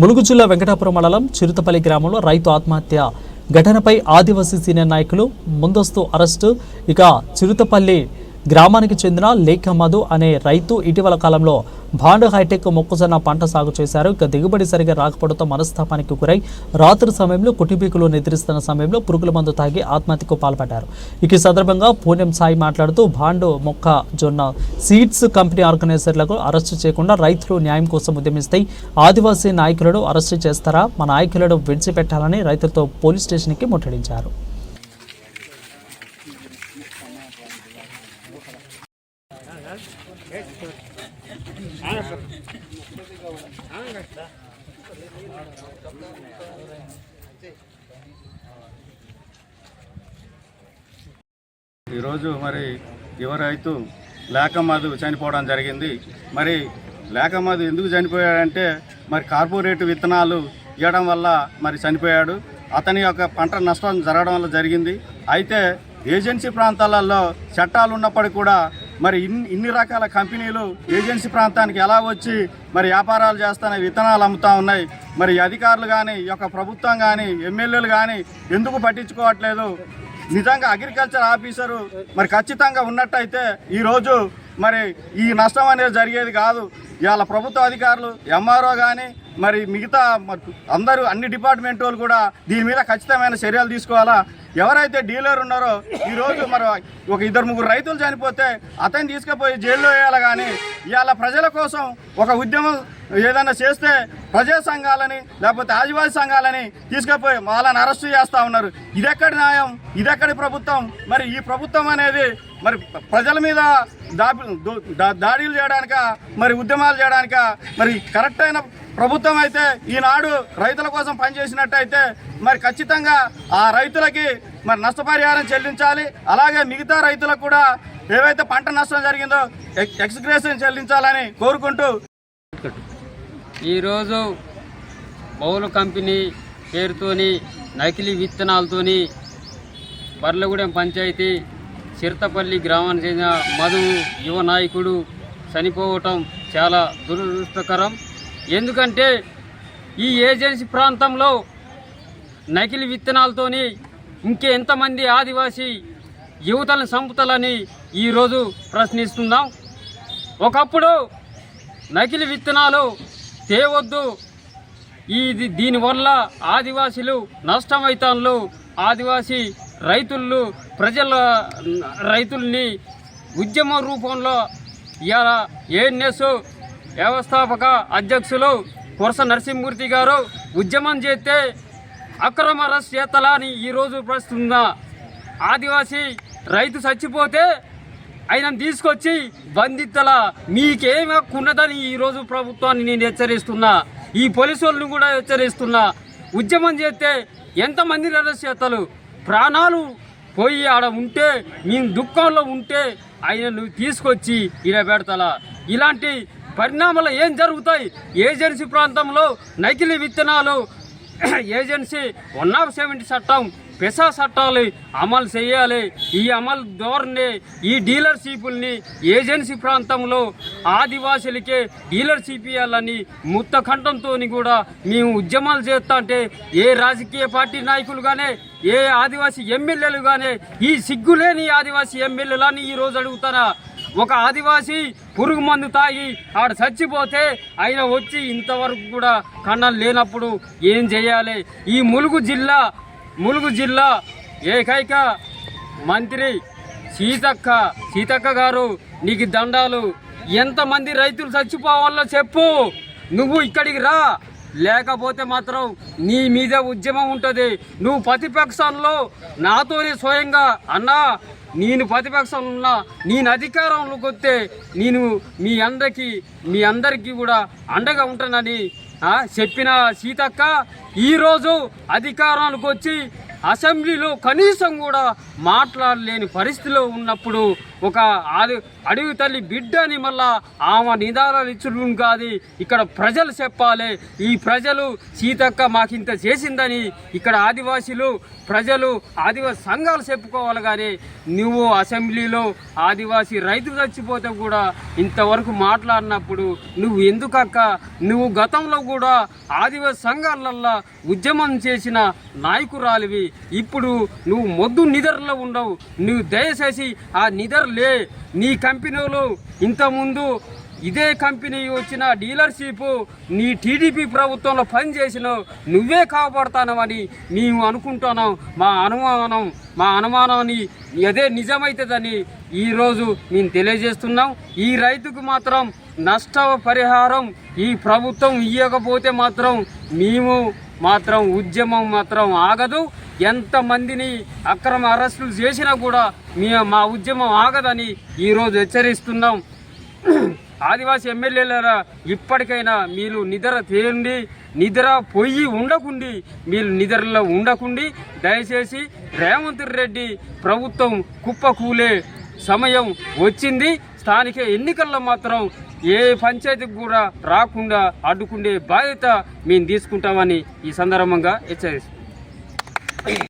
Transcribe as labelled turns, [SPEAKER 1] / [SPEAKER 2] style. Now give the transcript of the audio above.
[SPEAKER 1] ములుగు జిల్లా వెంకటాపురం మండలం చిరుతపల్లి గ్రామంలో రైతు ఆత్మహత్య ఘటనపై ఆదివాసీ సీనియర్ నాయకులు ముందస్తు అరెస్టు. ఇక చిరుతపల్లి గ్రామానికి చెందిన లేఖ మధు అనే రైతు ఇటీవల కాలంలో భాండ్ హైటెక్ మొక్కజొన్న పంట సాగు చేశారు. ఇక దిగుబడి సరిగా రాకపోవడంతో మనస్తాపానికి గురై రాత్రి సమయంలో కుటుంబీకులు నిద్రిస్తున్న సమయంలో పురుగుల మందు తాగి ఆత్మహత్యకు పాల్పడ్డారు. ఇక ఈ సందర్భంగా పూణెం సాయి మాట్లాడుతూ భాండ్ మొక్క జొన్న సీడ్స్ కంపెనీ ఆర్గనైజర్లకు అరెస్టు చేయకుండా రైతులు న్యాయం కోసం ఉద్యమిస్తే ఆదివాసీ నాయకులను అరెస్టు చేస్తారా? మా నాయకులను విడిచిపెట్టాలని రైతులతో పోలీస్ స్టేషన్కి ముట్టడించారు.
[SPEAKER 2] ఈరోజు మరి యువ రైతు చనిపోవడం జరిగింది. మరి లేకమాదు ఎందుకు చనిపోయాడంటే మరి కార్పొరేట్ విత్తనాలు ఇవ్వడం వల్ల మరి చనిపోయాడు. అతని యొక్క పంట నష్టం జరగడం వల్ల జరిగింది. అయితే ఏజెన్సీ ప్రాంతాలలో చట్టాలు ఉన్నప్పటికీ కూడా మరి ఇన్ని ఇన్ని రకాల కంపెనీలు ఏజెన్సీ ప్రాంతానికి ఎలా వచ్చి మరి వ్యాపారాలు చేస్తున్నాయి విత్తనాలు అమ్ముతా ఉన్నాయి? మరి అధికారులు కానీ ఈ యొక్క ప్రభుత్వం కానీ ఎమ్మెల్యేలు కానీ ఎందుకు పట్టించుకోవట్లేదు? నిజంగా అగ్రికల్చర్ ఆఫీసరు మరి ఖచ్చితంగా ఉన్నట్టయితే ఈరోజు మరి ఈ నష్టం అనేది జరిగేది కాదు. ఇవాళ ప్రభుత్వ అధికారులు ఎంఆర్ఓ కానీ మరి మిగతా అందరూ అన్ని డిపార్ట్మెంట్ వాళ్ళు కూడా దీని మీద ఖచ్చితమైన చర్యలు తీసుకోవాలా? ఎవరైతే డీలర్ ఉన్నారో ఈరోజు మరి ఒక ఇద్దరు ముగ్గురు రైతులు చనిపోతే అతన్ని తీసుకుపోయి జైల్లో వేయాలి కానీ ఇవాళ ప్రజల కోసం ఒక ఉద్యమం ఏదైనా చేస్తే ప్రజా సంఘాలని లేకపోతే ఆదివాసీ సంఘాలని తీసుకుపోయి వాళ్ళని అరెస్ట్ చేస్తూ ఉన్నారు. ఇదెక్కడి న్యాయం? ఇదెక్కడి ప్రభుత్వం? మరి ఈ ప్రభుత్వం అనేది మరి ప్రజల మీద దాపి దో- దాడులు చేయడానిక? మరి ఉద్యమాలు చేయడానిక? మరి కరెక్ట్ అయిన ప్రభుత్వం అయితే ఈనాడు రైతుల కోసం పనిచేసినట్టయితే మరి ఖచ్చితంగా ఆ రైతులకి మరి నష్టపరిహారం చెల్లించాలి. అలాగే మిగతా రైతులకు కూడా ఏవైతే పంట నష్టం జరిగిందో ఎక్- ఎక్స్గ్రేషన్ చెల్లించాలని కోరుకుంటూ
[SPEAKER 3] ఈరోజు బౌలు కంపెనీ పేరుతోని నకిలీ విత్తనాలతోని బర్లగూడెం పంచాయతీ చిరతపల్లి గ్రామానికి చెందిన మధు యువ నాయకుడు చనిపోవటం చాలా దురదృష్టకరం. ఎందుకంటే ఈ ఏజెన్సీ ప్రాంతంలో నకిలీ విత్తనాలతోని ఇంకెంతమంది ఆదివాసీ యువతలను చంపుతాలని ఈరోజు ప్రశ్నిస్తున్నాం. ఒకప్పుడు నకిలీ విత్తనాలు తేవద్దు. ఇది దీనివల్ల ఆదివాసీలు నష్టమవుతాన్లు ఆదివాసీ రైతులు ప్రజల రైతుల్ని ఉద్యమ రూపంలో ఇలా ఏఎన్ఎస్ వ్యవస్థాపక అధ్యక్షులు కురస నరసింహమూర్తి గారు ఉద్యమం చేస్తే అక్రమ అరెస్ట్ చేతలా అని ఈరోజు ప్రస్తున్నా ఆదివాసీ రైతు చచ్చిపోతే ఆయనను తీసుకొచ్చి బంధితల. మీకేమి హక్కు ఉన్నదని ఈరోజు ప్రభుత్వాన్ని నేను హెచ్చరిస్తున్నా. ఈ పోలీసు కూడా హెచ్చరిస్తున్నా. ఉద్యమం చేస్తే ఎంతమంది అరెస్ట్ చేస్తారు? ప్రాణాలు పోయి ఆడ ఉంటే మేము దుఃఖంలో ఉంటే ఆయనను తీసుకొచ్చి ఇలా పెడతలా ఇలాంటి పరిణామాలు ఏం జరుగుతాయి? ఏజెన్సీ ప్రాంతంలో నకిలీ విత్తనాలు ఏజెన్సీ వన్ ఆఫ్ సెవెంటీ చట్టం పెసా చట్టాలు అమలు చేయాలి. ఈ అమలు ధోరణి ఈ డీలర్షిప్ని ఏజెన్సీ ప్రాంతంలో ఆదివాసులకే డీలర్షిప్ ఇవ్వాలని ముక్త కంఠంతో కూడా మేము ఉద్యమాలు చేస్తా అంటే ఏ రాజకీయ పార్టీ నాయకులు కానీ ఏ ఆదివాసీ ఎమ్మెల్యేలు కానీ ఈ సిగ్గులేని ఆదివాసీ ఎమ్మెల్యేలని ఈరోజు అడుగుతారా? ఒక ఆదివాసి పురుగు మందు తాగి ఆడ చచ్చిపోతే ఆయన వచ్చి ఇంతవరకు కూడా కన్నలు లేనప్పుడు ఏం చేయాలి? ఈ ములుగు జిల్లా ములుగు జిల్లా ఏకైక మంత్రి సీతక్క సీతక్క గారు నీకు దండాలు. ఎంతమంది రైతులు చచ్చిపోవాలో చెప్పు. నువ్వు ఇక్కడికి రా. లేకపోతే మాత్రం నీ మీద ఉద్యమం ఉంటుంది. నువ్వు ప్రతిపక్షంలో నాతోనే స్వయంగా అన్నా నేను ప్రతిపక్షంలో నేను అధికారంలోకి వస్తే నేను మీ అందరికీ మీ అందరికీ కూడా అండగా ఉంటానని చెప్పిన సీతక్క ఈరోజు అధికారంలోకి వచ్చి అసెంబ్లీలో కనీసం కూడా మాట్లాడలేని పరిస్థితిలో ఉన్నప్పుడు ఒక ఆది అడవి తల్లి బిడ్డ అని మళ్ళా ఆమె నిదానాలు ఇచ్చుడు కాదు. ఇక్కడ ప్రజలు చెప్పాలి. ఈ ప్రజలు సీతక్క మాకింత చేసిందని ఇక్కడ ఆదివాసీలు ప్రజలు ఆదివాసీ సంఘాలు చెప్పుకోవాలి కానీ నువ్వు అసెంబ్లీలో ఆదివాసీ రైతు చచ్చిపోతే కూడా ఇంతవరకు మాట్లాడినప్పుడు నువ్వు ఎందుకక్క? నువ్వు గతంలో కూడా ఆదివాసీ సంఘాలల్లో ఉద్యమం చేసిన నాయకురాలివి. ఇప్పుడు నువ్వు మొద్దు నిద్రలో ఉండవు. నువ్వు దయచేసి ఆ నిద్రలే నీ కంపెనీలో ఇంతకుముందు ఇదే కంపెనీ వచ్చిన డీలర్షిప్ నీ టీడీపీ ప్రభుత్వంలో పనిచేసిన నువ్వే కాపాడుతానవని మేము అనుకుంటున్నాం మా అనుమానం మా అనుమానాన్ని అదే నిజమవుతుందని ఈరోజు మేము తెలియజేస్తున్నాం. ఈ రైతుకు మాత్రం నష్ట పరిహారం ఈ ప్రభుత్వం ఇవ్వకపోతే మాత్రం మేము మాత్రం ఉద్యమం మాత్రం ఆగదు. ఎంతమందిని అక్రమ అరెస్టులు చేసినా కూడా మీ మా ఉద్యమం ఆగదని ఈరోజు హెచ్చరిస్తున్నాం. ఆదివాసీ ఎమ్మెల్యేలరా ఇప్పటికైనా మీరు నిద్ర తేండి నిద్ర పొయ్యి ఉండకుండి మీరు నిద్రలో ఉండకుండి. దయచేసి రేవంత్ రెడ్డి ప్రభుత్వం కుప్పకూలే సమయం వచ్చింది. స్థానిక ఎన్నికల్లో మాత్రం ఏ పంచాయతీకి కూడా రాకుండా అడ్డుకునే బాధ్యత మేము తీసుకుంటామని ఈ సందర్భంగా హెచ్చరిస్తాం